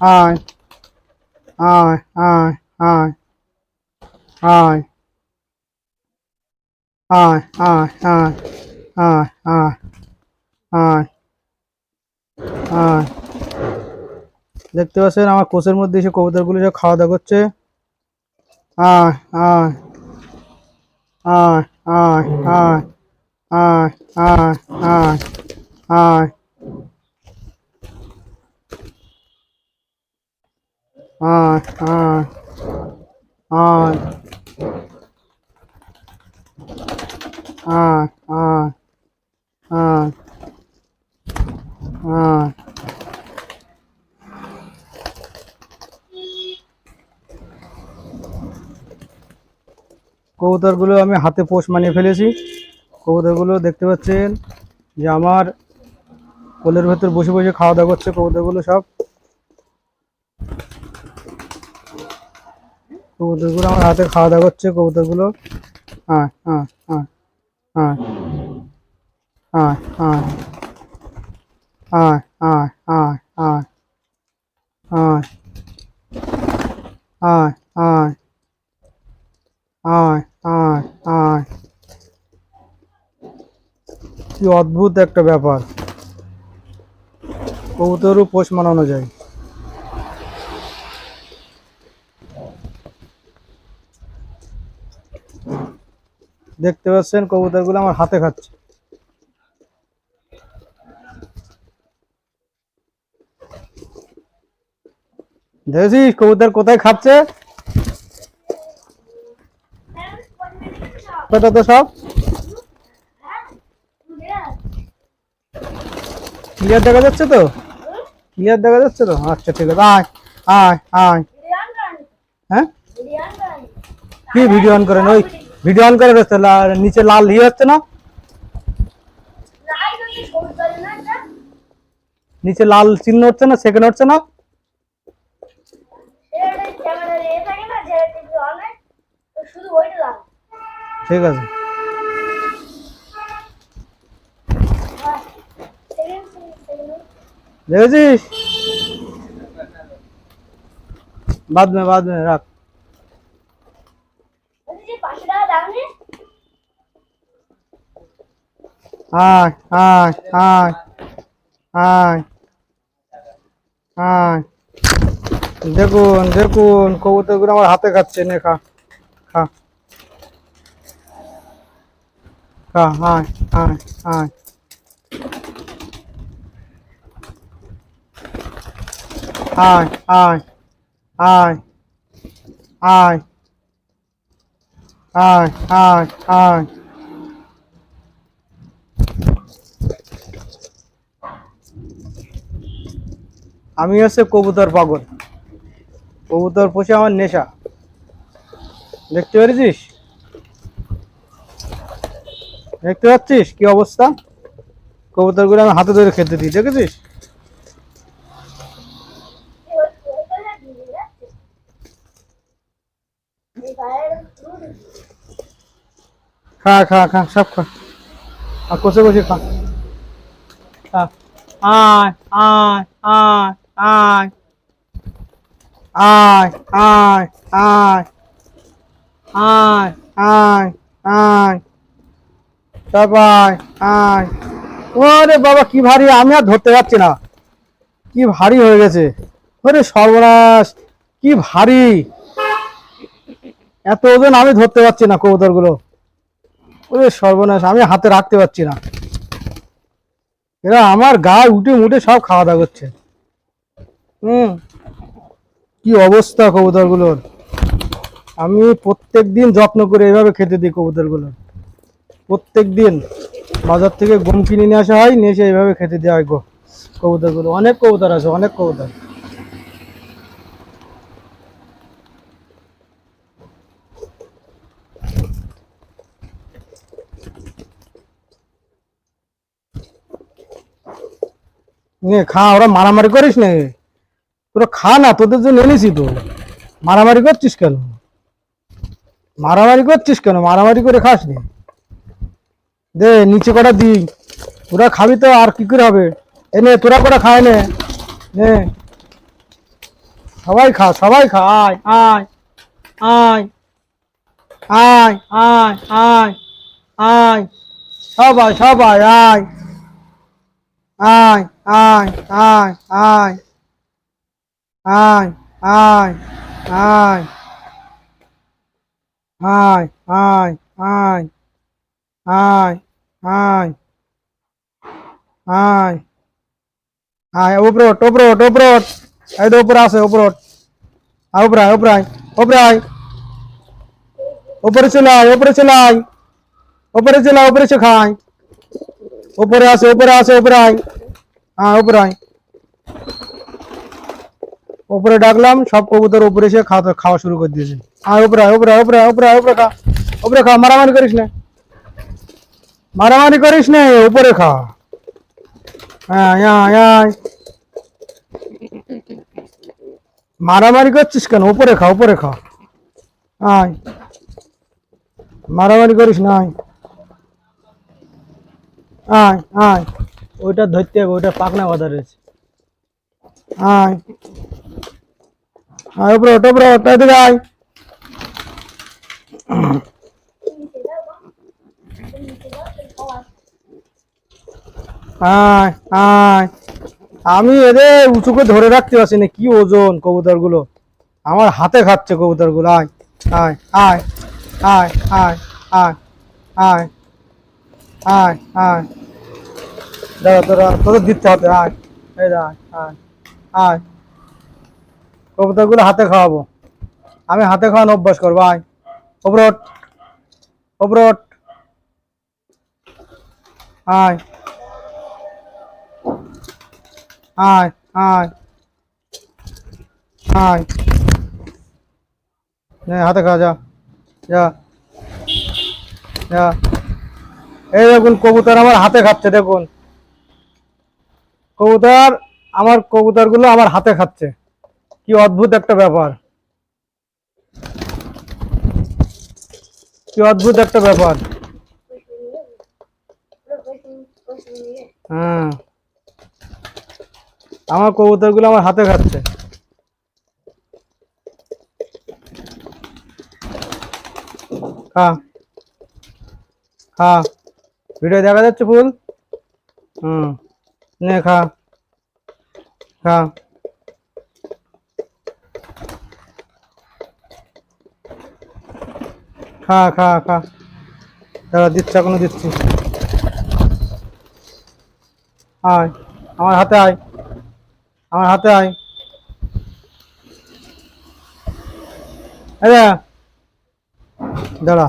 আয় আয় আয় আয় আয় আয় আয় আয় আয় আয় আয় আয় দেখতে পাচ্ছেন আমার কোষের মধ্যে এসে কবুতরগুলো সব খাওয়া দাওয়া করছে আয় আয় আয় আয় আয় আয় আয় আয় আয় আয় আয় কবুতরগুলো আমি হাতে পোষ মানিয়ে ফেলেছি। কবুতরগুলো দেখতে পাচ্ছেন যে আমার কোলের ভেতর বসে বসে খাওয়া দাওয়া করছে কবুতরগুলো সব। কবুতরগুলো আমার হাতে খাওয়া দাওয়া করছে কবুতরগুলো হ্যাঁ হ্যাঁ হ্যাঁ হ্যাঁ হ্যাঁ হ্যাঁ হ্যাঁ হ্যাঁ হ্যাঁ হ্যাঁ হ্যাঁ হ্যাঁ হ্যাঁ আয় কি অদ্ভুত একটা ব্যাপার কবুতরও পোষ মানানো যায় দেখতে পাচ্ছেন, কবুতরগুলো আমার হাতে খাচ্ছে। দেখেছিস কবুতর কোথায় খাচ্ছে? কোথা তো সব? ক্লিয়ার দেখা যাচ্ছে তো? ক্লিয়ার দেখা যাচ্ছে তো? আচ্ছা ঠিক আছে। আয় আয় আয়। হ্যাঁ? কি ভিডিও অন করেন? ওই ভিডিও অন করে লা- নিচে লাল ইয়ে হচ্ছে না? নিচে লাল চিহ্ন হচ্ছে না সেকেন্ড হচ্ছে না? ঠিক আছে। দেখেছিস? বাদ মে রাখ। আয় আয় আয় আয় আয় দেখুন দেখুন, কবুতরগুলো আমার হাতে খাচ্ছে, নে খা খা। খা আয় আয় আয় আয় আয় আয় আয় আমি হচ্ছে কবুতর পাগল। কবুতর পোষে আমার নেশা। দেখতে পেরেছিস? দেখতে পাচ্ছিস কি অবস্থা? কবুতরগুলো আমি হাতে ধরে খেতে দিই, দেখেছিস? খা খা খা, সব খা। আর কষে কষে খা। আয় আয় আয় আয় আয় আয় আয় আয় আয় আয় সবাই আয়। ওরে বাবা, কি ভারী, আমি আর ধরতে পারছি না। কি ভারী হয়ে গেছে। ওরে সর্বনাশ, কি ভারী। এত ওজন আমি ধরতে পারছি না কবুতর ওরে সর্বনাশ, আমি হাতে রাখতে পারছি না। এরা আমার গায়ে উঠে মুটে সব খাওয়া দাওয়া করছে। হুম। কি অবস্থা কবুতরগুলোর আমি প্রত্যেক দিন যত্ন করে এভাবে খেতে দিই কবুতরগুলোর প্রত্যেক দিন বাজার থেকে গম কিনে নিয়ে আসা হয়, নিয়ে এসে এইভাবে খেতে দেওয়া হয় কবুতরগুলো অনেক কবুতর আছে, অনেক কবুতর। খা, ওরা মারামারি করিস নে। তোরা খা না, তোদের জন্য এনেছি তো। মারামারি করছিস কেন? মারামারি করছিস কেন? মারামারি করে খাস নি। দে, নিচে কটা দি তোরা খাবি তো, আর কি করে হবে? এনে তোরা কটা খায় নে। সবাই খা সবাই খা। আয় আয় আয় আয় আয় আয় আয়। সবাই সবাই, আয়। আয় আয় আয় আয়। আয় আয় আয় আয় আয় আয় আয় আয় আয় আয় উপরোট উপরোট উপরোট এই তো উপরে আছে উপরোট আয় উপরে আয় উপরে আয় উপরে আয় উপরে চলে আয় উপরে চলে আয় উপরে চলে আয় উপরে সে খায় উপরে আছে উপরে আছে উপরে আয় হ্যাঁ উপরে আয় উপরে ডাকলাম, সব কবুতর উপরে এসে খাওয়া খাওয়া শুরু করে দিয়েছে। আয় উপরে উপরে উপরে উপরে উপরে খা। উপরে খা, মারামারি করিস না। মারামারি করিস না উপরে খা। হ্যাঁ আয় আয়। মারামারি করছিস কেন? উপরে খা উপরে খা। আয়। মারামারি করিস না, আয়। আয় ওইটা ধরতে হবে, ওইটা পাকনা বাধা রয়েছে। আয়। আয় উপরে ওটা উপরে ওটা দিকে আয়। আয় আমি এদের উঁচু করে ধরে রাখতে পারছি না, কি ওজন কবুতরগুলো আমার হাতে খাচ্ছে কবুতরগুলো আয় আয় আয় আয় আয় আয় আয় আয় আয়। দাদা তোরা, তোদের দিতে হবে, আয় আয় আয় আয়। কবুতরগুলো হাতে খাওয়াবো। আমি হাতে খাওয়ানো অভ্যাস করব, আয়। ওপরট ওপরট আয়। আয় আয়। আয়। হাতে খাওয়া যা। যা। যা। এই দেখুন, কবুতর আমার হাতে খাচ্ছে, দেখুন। কবুতর, আমার কবুতরগুলো আমার হাতে খাচ্ছে। কি অদ্ভুত একটা ব্যাপার। কি অদ্ভুত একটা ব্যাপার। হ্যাঁ। আমার কবুতরগুলো আমার হাতে খাচ্ছে। খা। খা। ভিডিও দেখা যাচ্ছে ফুল? হুম। নে খা। খা। খা খা খা। দাদা, দিচ্ছি, এখনও দিচ্ছি। আয়, আমার হাতে আয়। আমার হাতে আয়। আরে দাঁড়া।